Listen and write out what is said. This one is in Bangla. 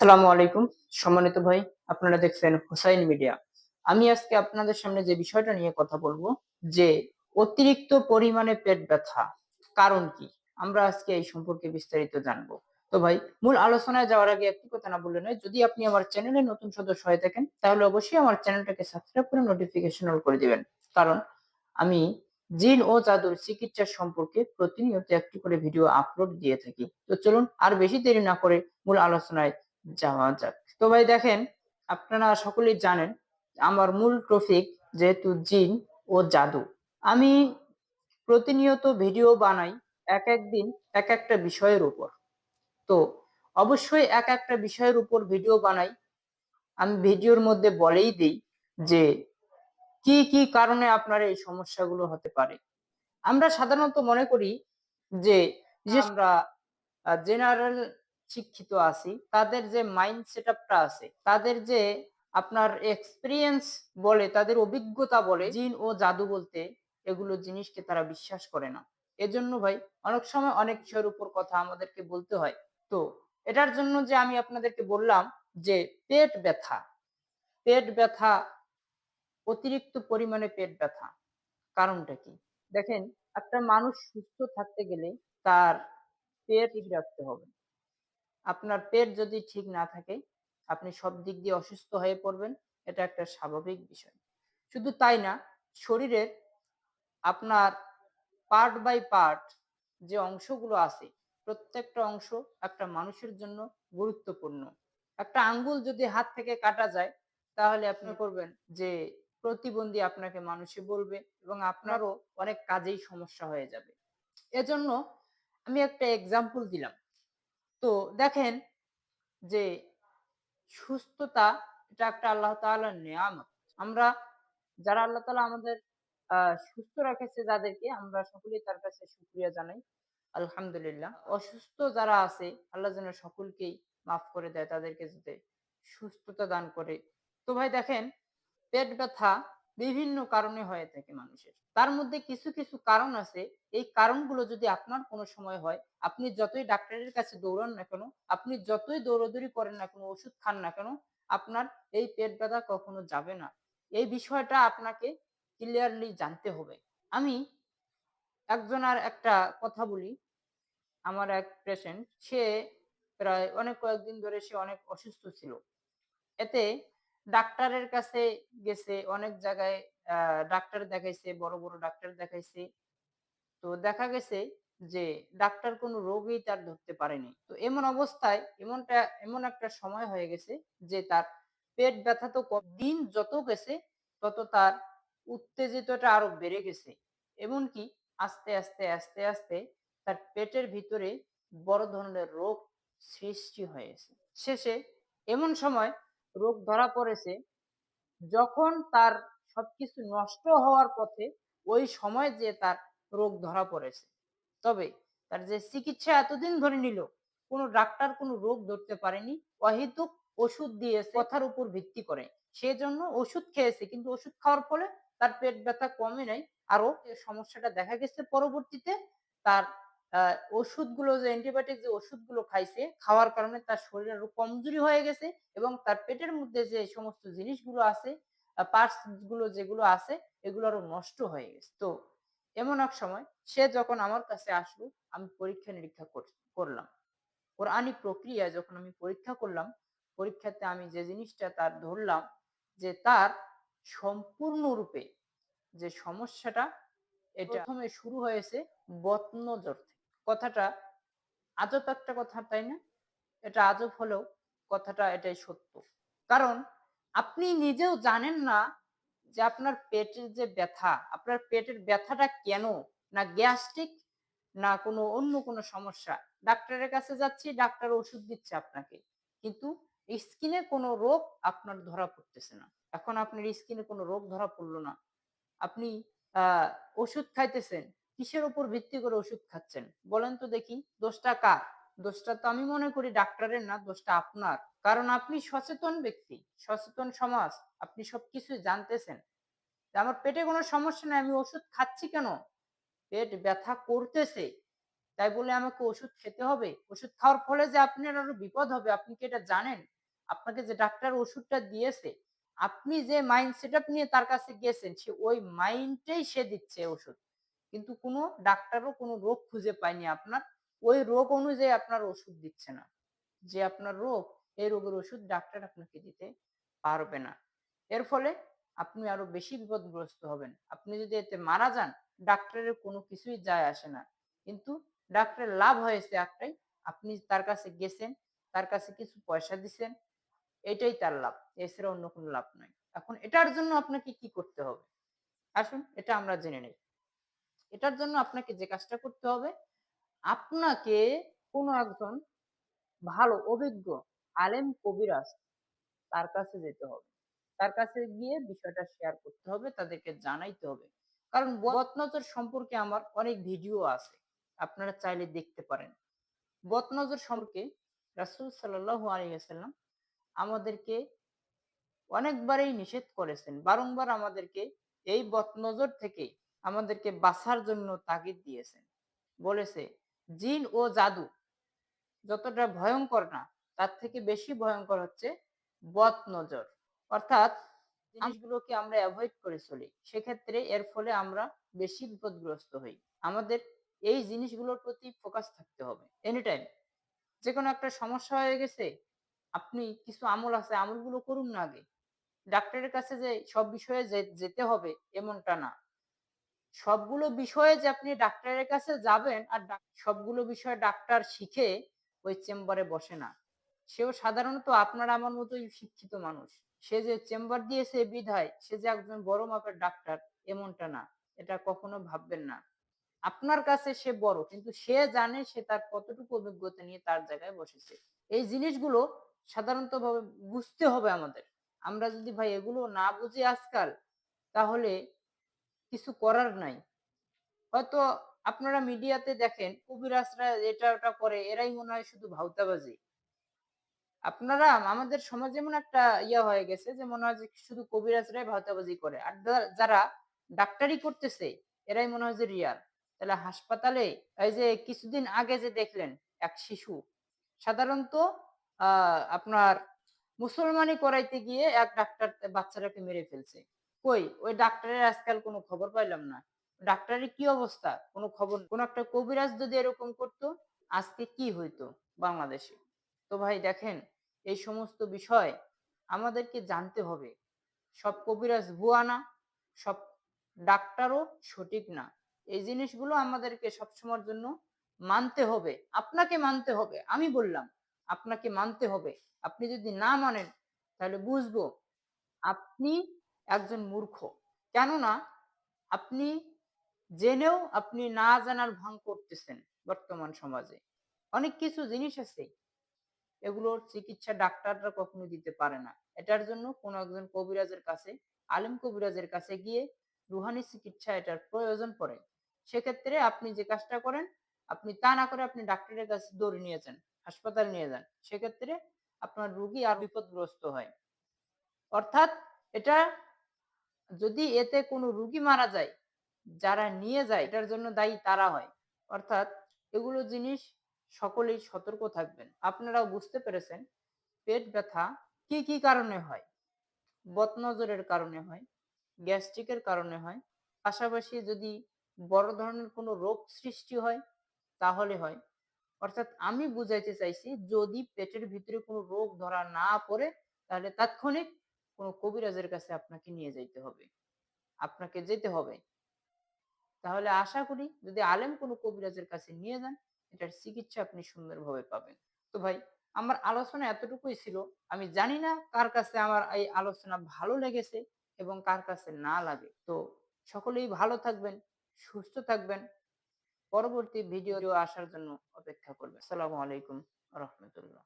সালামু আলাইকুম। সম্মানিত ভাই, আপনারা দেখছেন হুসাইন মিডিয়া। আমি আজকে আপনাদের সামনে যে বিষয়টা নিয়ে কথা বলব, যে অতিরিক্ত পরিমাণে পেট ব্যথা, কারণ কি? আমরা আজকে এই সম্পর্কে বিস্তারিত জানব। তো ভাই, মূল আলোচনায় যাওয়ার আগে একটি কথা না বললে নয়, যদি আপনি আমার চ্যানেলে নতুন সদস্য হয়ে থাকেন, তাহলে অবশ্যই আমার চ্যানেলটাকে সাবস্ক্রাইব করে নোটিফিকেশন অল করে দিবেন। কারণ আমি জিন ও জাদুর চিকিৎসা সম্পর্কে প্রতিনিয়ত একটি করে ভিডিও আপলোড দিয়ে থাকি। তো চলুন, আর বেশি দেরি না করে মূল আলোচনায় যাওয়া যাক। তো ভাই দেখেন, আপনারা সকলেই জানেন, আমার মূল টপিক যেহেতু জিন ও জাদু। আমি প্রতিনিয়ত ভিডিও বানাই এক এক দিন, এক একটা বিষয়ের উপর। তো অবশ্যই এক একটা বিষয়ের উপর ভিডিও বানাই। আমি ভিডিওর মধ্যে বলেই দিই যে, কি কি কারণে আপনার এই সমস্যাগুলো হতে পারে? আমরা সাধারণত মনে করি যে আমরা জেনারেল শিক্ষিত আছি, তাদের যে মাইন্ড সেটআপটা আছে, তাদের যে আপনার এক্সপিরিয়েন্স বলে, তাদের অভিজ্ঞতা বলে, জিন ও জাদু বলতে এগুলো জিনিসকে তারা বিশ্বাস করে না। এজন্য ভাই, অনেক সময় অনেক বিষয়ের উপর কথা আমাদেরকে বলতে হয়। তো এটার জন্য যে আমি আপনাদেরকে বললাম যে পেট ব্যথা পেট ব্যথা, অতিরিক্ত পরিমাণে পেট ব্যথা, কারণটা কি? দেখেন, একটা মানুষ সুস্থ থাকতে গেলে তার পেট ঠিক রাখতে হবে। আপনার পেট যদি ঠিক না থাকে আপনি সব দিক দিয়ে অসুস্থ হয়ে পড়বেন এটা একটা স্বাভাবিক বিষয়। শুধু তাই না শরীরের আপনার পার্ট বাই পার্ট যে অংশগুলো আছে প্রত্যেকটা অংশ একটা মানুষের জন্য গুরুত্বপূর্ণ। একটা আঙ্গুল যদি হাত থেকে কাটা যায় তাহলে আপনি করবেন যে প্রতিবন্ধী আপনাকে মানুষে বলবে এবং আপনারও অনেক কাজেই সমস্যা হয়ে যাবে। এজন্য আমি একটা এক্সাম্পল দিলাম। তো দেখেন যে সুস্থতা এটা একটা আল্লাহ তাআলার নিয়ামত। আমরা যারা আল্লাহ তাআলা আমাদের সুস্থ রেখেছে যাদেরকে, আমরা সকলেই তার কাছে শুকরিয়া জানাই। আলহামদুলিল্লাহ। অসুস্থ যারা আছে, আল্লাহ যেন সকলকেই মাফ করে দেয় তাদেরকে যাতে সুস্থতা দান করে। তো ভাই দেখেন, পেট ব্যথা বিভিন্ন কারণে হয়ে থাকে মানুষের। তার মধ্যে কিছু কিছু কারণ আছে। এই কারণগুলো যদি আপনার কোনো সময় হয়, আপনি যতই ডাক্তারের কাছে দৌড়ান না কেন, আপনি যতই দৌড়াদৌড়ি করেন না কেন, ওষুধ খান না কেন, আপনার এই পেট ব্যথা কখনো যাবে না। এই বিষয়টা আপনাকে ক্লিয়ারলি জানতে হবে। আমি একজনের একটা কথা বলি। আমার এক পেশেন্ট সে প্রায় অনেক কয়েকদিন ধরে সে অনেক অসুস্থ ছিল। এতে ডাক্তারের কাছে গেছে, অনেক জায়গায় ডাক্তার দেখাইছে, বড় বড় ডাক্তার দেখাইছে। তো দেখা গেছে যে, ডাক্তার কোনো রোগই তার ধরতে পারেনি। তো এমন অবস্থায় এমনটা, এমন একটা সময় হয়ে গেছে যে, তার পেট ব্যথা তো দিন যত গেছে, তত তার উত্তেজিতটা আরও বেড়ে গেছে। এমনকি আস্তে আস্তে আস্তে আস্তে তার পেটের ভিতরে বড় ধরনের রোগ সৃষ্টি হয়েছে। শেষে এমন সময় রোগ ধরা পড়েছে, যখন তার সবকিছু নষ্ট হওয়ার পথে ওই সময় যে তার রোগ ধরা পড়েছে। তবে তার যে চিকিৎসা এতদিন ধরে নিল, কোনো ডাক্তার কোনো রোগ ধরতে পারেনি, অহেতুক ওষুধ দিয়েছে, কথার উপর ভিত্তি করে। সেজন্য ওষুধ খেয়েছে, কিন্তু ওষুধ খাওয়ার ফলে তার পেট ব্যথা কমে নাই। আরও সমস্যাটা দেখা গেছে, পরবর্তীতে তার ওষুধগুলো যে অ্যান্টিবায়োটিক যে ওষুধগুলো খাইছে খাওয়ার কারণে তার শরীর আরও কমজোরি হয়ে গেছে এবং তার পেটের মধ্যে যে সমস্ত জিনিসগুলো আছে পার্টসগুলো যেগুলো আছে এগুলো আরও নষ্ট হয়ে গেছে। তো এমন এক সময় সে যখন আমার কাছে আসলো আমি পরীক্ষা নিরীক্ষা কর- করলাম। কোরআনী প্রক্রিয়া যখন আমি পরীক্ষা করলাম পরীক্ষাতে আমি যে জিনিসটা তার ধরলাম যে তার সম্পূর্ণরূপে যে সমস্যাটা এটা প্রথমে শুরু হয়েছে বত্নজর থেকে। কথাটা আজব একটা কথা, তাই না? এটা আজব হলেও কথাটা এটাই সত্য। কারণ আপনি নিজেও জানেন না যে আপনার পেটের যে ব্যথা, আপনার পেটের ব্যথাটা কেন? না গ্যাস্ট্রিক, না কোনো অন্য কোনো সমস্যা। ডাক্তারের কাছে যাচ্ছি, ডাক্তার ওষুধ দিচ্ছে আপনাকে। কিন্তু স্কিনে কোনো রোগ আপনার ধরা পড়তেছে না। এখন আপনার স্কিনে কোনো রোগ ধরা পড়ল না। আপনি, আহ, ওষুধ খাইতেছেন কিসের উপর ভিত্তি করে ওষুধ খাচ্ছেন? বলেন তো দেখি, দোষটা কার? দোষটা তো আমি মনে করি ডাক্তারের না, দোষটা আপনার। কারণ আপনি সচেতন ব্যক্তি, সচেতন সমাজ, আপনি সবকিছু জানতেছেন। আমার পেটে কোনো সমস্যা নেই, আমি ওষুধ খাচ্ছি কেন? পেট ব্যথা করতেছে, তাই বলে আমাকে ওষুধ খেতে হবে। ওষুধ খাওয়ার ফলে যে আপনার আরও বিপদ হবে, আপনি কি এটা জানেন? আপনাকে যে ডাক্তার ওষুধটা দিয়েছে, আপনি যে মাইন্ড সেট নিয়ে তার কাছে গেছেন, সে ওই মাইন্ডটাই সে দিচ্ছে ওষুধ। কিন্তু কোনো ডাক্তারও কোনো রোগ খুঁজে পায়নি আপনার। ওই রোগ অনুযায়ী আপনার ওষুধ দিচ্ছে না। যে আপনার রোগ, এই রোগের ওষুধ ডাক্তার আপনাকে দিতে পারবে না। এর ফলে আপনি আরও বেশি বিপদগ্রস্ত হবেন। আপনি যদি এতে মারা যান, ডাক্তারের কোনো কিছুই যায় আসে না। কিন্তু ডাক্তারের লাভ হয়েছে একটাই, আপনি তার কাছে গেছেন, তার কাছে কিছু পয়সা দিছেন, এটাই তার লাভ। এছাড়া অন্য কোনো লাভ নাই এখন এটার জন্য আপনাকে কি করতে হবে? আসুন, এটা আমরা জেনে নেই। এটার জন্য আপনাকে যে কাজটা করতে হবে, আপনাকে কোনো একজন ভালো, অভিজ্ঞ আলেম কবিরাজ তার কাছে যেতে হবে। তার কাছে গিয়ে বিষয়টা শেয়ার করতে হবে, তাদেরকে জানাইতে হবে। কারণ বদনজর সম্পর্কে আমার অনেক ভিডিও আছে, আপনারা চাইলে দেখতে পারেন। বদনজর সম্পর্কে রাসুল সাল্লাহ আলিয়াল্লাম আমাদেরকে অনেকবারই নিষেধ করেছেন। বারংবার আমাদেরকে এই বদনজর থেকে আমাদেরকে বাঁচার জন্য তাগিদ দিয়েছেন। বলেছে, জিন ও জাদু যতটা ভয়ঙ্কর না, তার থেকে বেশি ভয়ঙ্কর হচ্ছে বদ নজর। অর্থাৎ জিনিসগুলোকে আমরা অ্যাভয়েড করে চলি। সেক্ষেত্রে এর ফলে আমরা বেশি বিপদগ্রস্ত হই। আমাদের এই জিনিসগুলোর প্রতি ফোকাস থাকতে হবে। এনি টাইম যে কোনো একটা সমস্যা হয়ে গেছে, আপনি কিছু আমল আছে, আমলগুলো করুন না আগে। ডাক্তারের কাছে যে সব বিষয়ে যেতে হবে, এমনটা না। সবগুলো বিষয়ে যে আপনি ডাক্তারের কাছে যাবেন আর সবগুলো বিষয়ে ডাক্তার শিখে ওই চেম্বারে বসে না। সেও সাধারণত আপনার আমার মতোই শিক্ষিত মানুষ। সে যে চেম্বার দিয়েছে বিধায়, সে যে একজন বড় মাপের ডাক্তার, এমনটা না। এটা কখনো ভাববেন না। আপনার কাছে সে বড়, কিন্তু সে জানে সে তার কতটুকু অভিজ্ঞতা নিয়ে তার জায়গায় বসেছে। এই জিনিসগুলো সাধারণত ভাবে বুঝতে হবে আমাদের। আমরা যদি ভাই এগুলো না বুঝি আজকাল, তাহলে কিছু করার নাই। হয়তো আপনারা মিডিয়াতে দেখেন, কবিরাজরা এটা ওটা করে, এরাই মনে হয় শুধু ভাউতাবাজি আপনারা, আমাদের সমাজ যেমন একটা ইয়া হয়ে গেছে যে মনে হয় যে শুধু কবিরাজরাই ভাউতাবাজি করে। আর যারা ডাক্তারি করতেছে, এরাই মনে হয় যে রিয়াল তাহলে হাসপাতালে, এই যে কিছুদিন আগে যে দেখলেন এক শিশু, সাধারণত আপনার মুসলমানি করাইতে গিয়ে এক ডাক্তার বাচ্চাটাকে মেরে ফেলছে। কই? ওই ডাক্তারের আজকাল কোনো খবর পাইলাম না। ডাক্তারের কি অবস্থা? কোনো খবর? কোন একটা কবিরাজ যদি এরকম করতো, আজকে কি হইতো বাংলাদেশে? তো ভাই দেখেন, এই সমস্ত বিষয় আমাদেরকে জানতে হবে। সব কবিরাজ ভুয়া না, সব ডাক্তারও সঠিক না। এই জিনিসগুলো আমাদেরকে সবসময়ের জন্য মানতে হবে। আপনাকে মানতে হবে, আমি বললাম, আপনাকে মানতে হবে। আপনি যদি না মানেন, তাহলে বুঝব। আপনি একজন মূর্খ। কেননা আপনি জেনেও আপনি না জানার ভাঙ করতেছেন বর্তমান সমাজে। অনেক কিছু জিনিস আছে, এগুলোর চিকিৎসা ডাক্তাররা কখনো দিতে পারে না। এটার জন্য কোন একজন কবিরাজের কাছে, আলিম কবিরাজের কাছে গিয়ে রুহানি চিকিৎসা এটার প্রয়োজন পড়ে। সেক্ষেত্রে আপনি যে কাজটা করেন, আপনি তা না করে আপনি ডাক্তারের কাছে দৌড়ে নিয়ে যান, হাসপাতাল নিয়ে যান। সেক্ষেত্রে আপনার রুগী আর বিপদগ্রস্ত হয়। অর্থাৎ এটা যদি এতে কোনো রুগী মারা যায়, যারা নিয়ে যায়, এটার জন্য দায়ী তারা হয়। অর্থাৎ এগুলো জিনিস সকলেই সতর্ক থাকবেন। আপনারাও বুঝতে পেরেছেন পেট ব্যথা কি কি কারণে হয়? বদনজরের কারণে হয়, গ্যাস্ট্রিকের কারণে হয়, পাশাপাশি যদি বড় ধরনের কোনো রোগ সৃষ্টি হয়, তাহলে হয়। অর্থাৎ আমি বুঝাইতে চাইছি, যদি পেটের ভিতরে কোনো রোগ ধরা না পড়ে, তাহলে তাৎক্ষণিক কোনো কবিরাজের কাছে আপনাকে নিয়ে যাইতে হবে। আপনাকে যেতে হবে। তাহলে আশা করি যদি আলেম কোনো কবিরাজের কাছে নিয়ে যান, এটার চিকিৎসা আপনি সুন্দরভাবে পাবেন। তো ভাই, আমার আলোচনা এতটুকুই ছিল। আমি জানি না কার কাছে আমার এই আলোচনা ভালো লেগেছে এবং কার কাছে না লাগে। তো সকলেই ভালো থাকবেন, সুস্থ থাকবেন। পরবর্তী ভিডিও আসার জন্য অপেক্ষা করবে। আসসালামু আলাইকুম রহমতুল্লাহ।